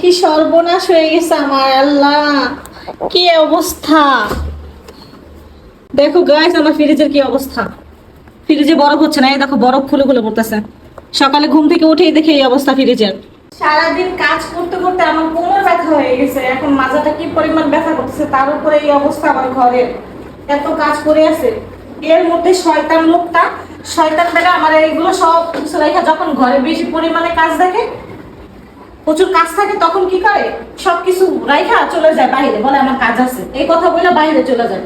কি সর্বনাশ হয়ে গেছে আমার, আল্লাহ। কি অবস্থা? দেখো গাইস আমার ফ্রিজের কি অবস্থা? ফ্রিজে বরফ হচ্ছে না, এই দেখো বরফ খুলে খুলে পড়তেছে। সকালে ঘুম থেকে উঠেই দেখে এই অবস্থা ফ্রিজের। সারাদিন কাজ করতে করতে আমার কোমর ব্যথা হয়ে গেছে, এখন মাজাটা কি পরিমাণ ব্যথা করতেছে তার উপরে এই অবস্থা আমার ঘরের এত কাজ করে আছে। এর মধ্যে শয়তান লোকটা, শয়তান বেটা আমার এইগুলো সব কিছু রেখা যখন ঘরে বেশি পরিমাণে কাজ দেখে প্রচুর কাজ থাকে, তখন কি করে? সবকিছু রাইখা চলে যায় বাইরে, বলে আমার কাজ আছে। এই কথা বলে বাইরে চলে যায়।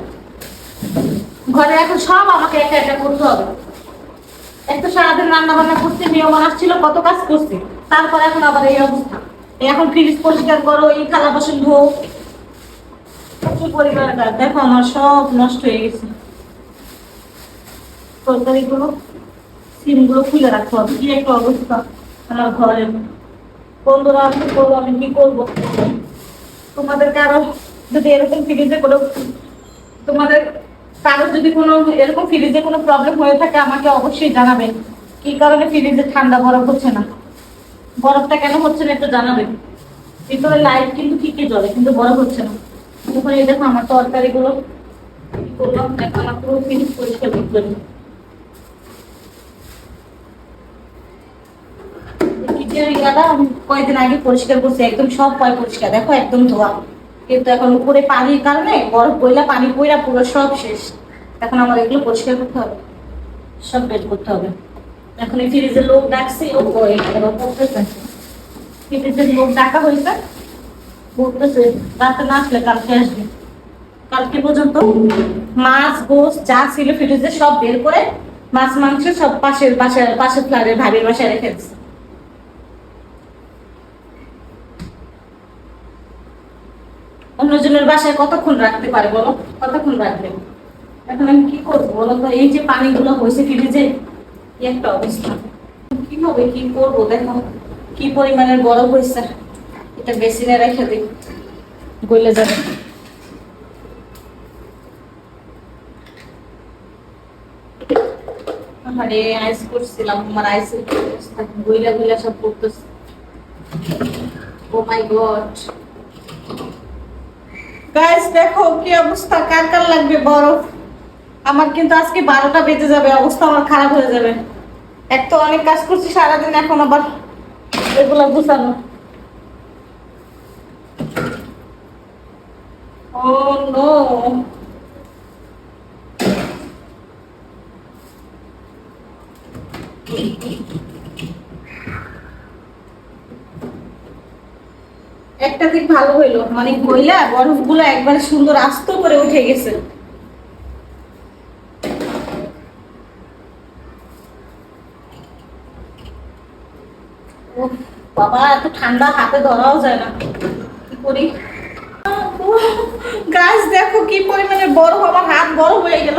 ঘরে এখন সব আমাকে একা একা করতে হবে। একটা সারাদিন রান্না বান্না করতে, মেহমান আসছিল, কত কাজ করছি। তারপর এখন আবার এই অবস্থা। এখন ফ্রিজ পরিষ্কার করো, এই থালা বাসন ধো পরিমাণে কাজ। দেখো, আমার সব নষ্ট হয়ে গেছে। তরকারিগুলো, সিমগুলো খুলে রাখতে হবে। কি একটা অবস্থা। আমার ঘরের বন্ধুরা, আমি করব, আমি কি করব? তোমাদেরকে আরও যদি এরকম ফ্রিজে কোনো, তোমাদের কারও যদি কোনো এরকম ফ্রিজে কোনো প্রবলেম হয়ে থাকে, আমাকে অবশ্যই জানাবেন কি কারণে ফ্রিজে ঠান্ডা, বরফ হচ্ছে না? বরফটা কেন হচ্ছে না একটু জানাবেন ভিতরে লাইট কিন্তু ঠিকই জ্বলে, কিন্তু বরফ হচ্ছে না। এই দেখো, আমার তরকারিগুলো কি করলাম? এখন আমার পুরো ফ্রিজ পরিষ্কার করতে কয়েকদিন আগে পরিষ্কার একদম সব পয় পরিষ্কার। দেখো, একদম ধোয়া। কিন্তু এখন উপরে পানির কারণে, বরফ বইলা পানি পুরো সব শেষ। এখন আমার এগুলো পরিষ্কার করতে হবে। সব বের করতে হবে। এখন এই ফ্রিজের লোক ডাকছি, ও ফ্রিজের লোক ডাকা হয়েছে। বলতেছে, রাতে না আসলে কালকে আসবে। কালকে পর্যন্ত মাছ গোস যা ছিল ফ্রিজে সব বের করে মাছ, মাংস সব পাশের বাসায়, পাশের ফ্ল্যাটের ভাবির বাসায় রেখে দিচ্ছে অন্যজনের বাসায় কতক্ষণ রাখতে পারে বলো? কতক্ষণ রাখবে? এখন আমি কি করব বলো তো? এই যে পানিগুলো হয়েছে ফ্রিজে কি একটা অবস্থা। কি হবে, কি করব? দেখো, কি পরিমাণের বরফ হয়েছে? এটা বেসিনে রেখে দিই। গলে যাবে। আরে আইস করছিলাম। আমার আইসের গইলা গইলা সব করতেছে। ও মাই গড গাইস দেখো কি অবস্থা? কার কার লাগবে বরফ? আমার কিন্তু আজকে বারোটা বেজে যাবে, অবস্থা আমার খারাপ হয়ে যাবে। এক তো অনেক কাজ করছি, সারাদিন এখন আবার এগুলো গুছানো। ও নো একটা দিক ভালো হইল মানে কইলা বরফগুলো একবারে সুন্দর আস্ত করে উঠে গেছে। বাবা, এত ঠান্ডা হাতে ধরাও যায় না। কি করি? গাছ দেখো কি পরিমাণে বরফ, আমার হাত বড় হয়ে গেল।